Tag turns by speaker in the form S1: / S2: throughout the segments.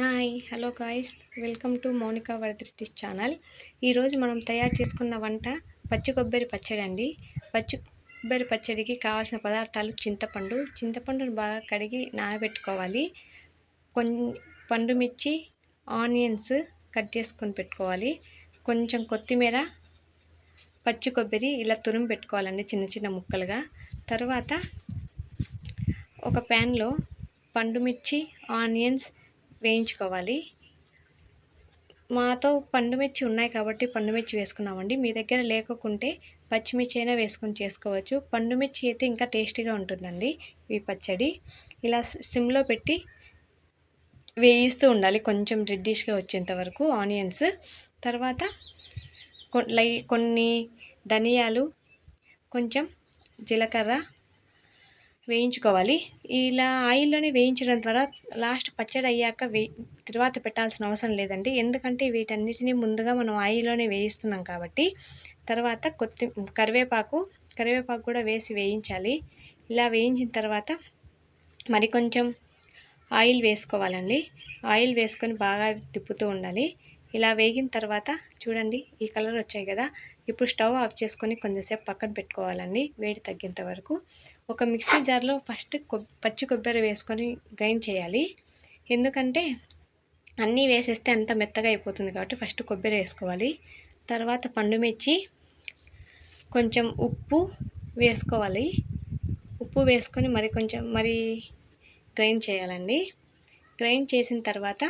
S1: Hi hello guys. Welcome to Mounika Varadareddy's channel. ఈరోజు మనం తయారు చేసుకున్న వంట పచ్చి కొబ్బరి పచ్చడి అండి. పచ్చి కొబ్బరి పచ్చడికి కావాల్సిన పదార్థాలు చింతపండు. చింతపండును బాగా కడిగి నానబెట్టుకోవాలి. కొన్ని పండు మిర్చి ఆనియన్స్ కట్ చేసుకొని పెట్టుకోవాలి. కొంచెం కొత్తిమీర పచ్చి కొబ్బరి ఇలా తురుము పెట్టుకోవాలండి చిన్న చిన్న ముక్కలుగా. తర్వాత ఒక ప్యాన్లో పండుమిర్చి ఆనియన్స్ వేయించుకోవాలి. మాతో పండుమిర్చి ఉన్నాయి కాబట్టి పండుమిర్చి వేసుకున్నామండి మీ దగ్గర లేకుంటే పచ్చిమిర్చి అయినా వేసుకొని చేసుకోవచ్చు. పండుమిర్చి అయితే ఇంకా టేస్టీగా ఉంటుందండి ఈ పచ్చడి. ఇలా సిమ్లో పెట్టి వేయిస్తూ ఉండాలి. కొంచెం రెడ్డిష్గా వచ్చేంత వరకు ఆనియన్స్. తర్వాత లై కొన్ని ధనియాలు కొంచెం జీలకర్ర వేయించుకోవాలి. ఇలా ఆయిల్లోనే వేయించడం ద్వారా లాస్ట్ పచ్చడి అయ్యాక వే తర్వాత పెట్టాల్సిన అవసరం లేదండి. ఎందుకంటే వీటన్నిటిని ముందుగా మనం ఆయిల్లోనే వేయిస్తున్నాం కాబట్టి తర్వాత కొత్తి కరివేపాకు కరివేపాకు కూడా వేసి వేయించాలి. ఇలా వేయించిన తర్వాత మరి కొంచెం ఆయిల్ వేసుకోవాలండి. ఆయిల్ వేసుకొని బాగా తిప్పుతూ ఉండాలి. ఇలా వేగిన తర్వాత చూడండి ఈ కలర్ వచ్చాయి కదా. ఇప్పుడు స్టవ్ ఆఫ్ చేసుకొని కొంచెంసేపు పక్కన పెట్టుకోవాలండి వేడి తగ్గేంత వరకు. ఒక మిక్సీ జార్లో ఫస్ట్ పచ్చి కొబ్బరి వేసుకొని గ్రైండ్ చేయాలి. ఎందుకంటే అన్నీ వేసేస్తే అంత మెత్తగా అయిపోతుంది కాబట్టి ఫస్ట్ కొబ్బరి వేసుకోవాలి. తర్వాత పండుమిర్చి కొంచెం ఉప్పు వేసుకోవాలి. ఉప్పు వేసుకొని మరి కొంచెం మరి గ్రైండ్ చేయాలండి. గ్రైండ్ చేసిన తర్వాత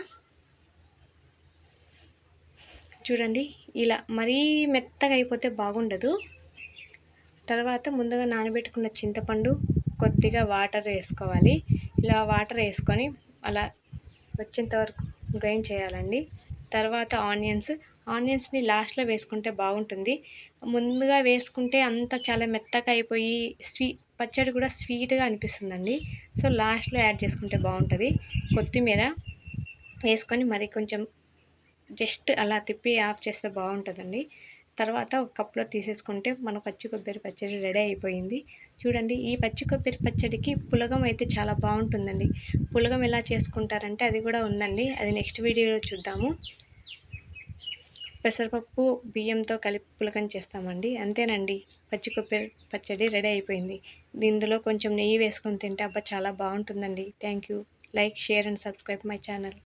S1: చూడండి. ఇలా మరీ మెత్తగా అయిపోతే బాగుండదు. తర్వాత ముందుగా నానబెట్టుకున్న చింతపండు కొద్దిగా వాటర్ వేసుకోవాలి. ఇలా వాటర్ వేసుకొని అలా వచ్చేంత వరకు గ్రైండ్ చేయాలండి. తర్వాత ఆనియన్స్. ఆనియన్స్ని లాస్ట్లో వేసుకుంటే బాగుంటుంది. ముందుగా వేసుకుంటే అంతా చాలా మెత్తగా అయిపోయి స్వీ పచ్చడి కూడా స్వీట్గా అనిపిస్తుందండి. సో లాస్ట్లో యాడ్ చేసుకుంటే బాగుంటుంది. కొత్తిమీర వేసుకొని మరి కొంచెం జస్ట్ అలా తిప్పి ఆఫ్ చేస్తే బాగుంటుందండి. తర్వాత ఒక కప్లో తీసేసుకుంటే మన పచ్చి కొబ్బరి పచ్చడి రెడీ అయిపోయింది. చూడండి ఈ పచ్చి కొబ్బరి పచ్చడికి పులగం అయితే చాలా బాగుంటుందండి. పులగం ఎలా చేసుకుంటారంటే అది కూడా ఉందండి. అది నెక్స్ట్ వీడియోలో చూద్దాము. పెసరపప్పు బియ్యంతో కలిపి పులకం చేస్తామండి. అంతేనండి పచ్చి కొబ్బరి పచ్చడి రెడీ అయిపోయింది. ఇందులో కొంచెం నెయ్యి వేసుకొని తింటే అబ్బా చాలా బాగుంటుందండి. Thank you. Like share and subscribe my channel.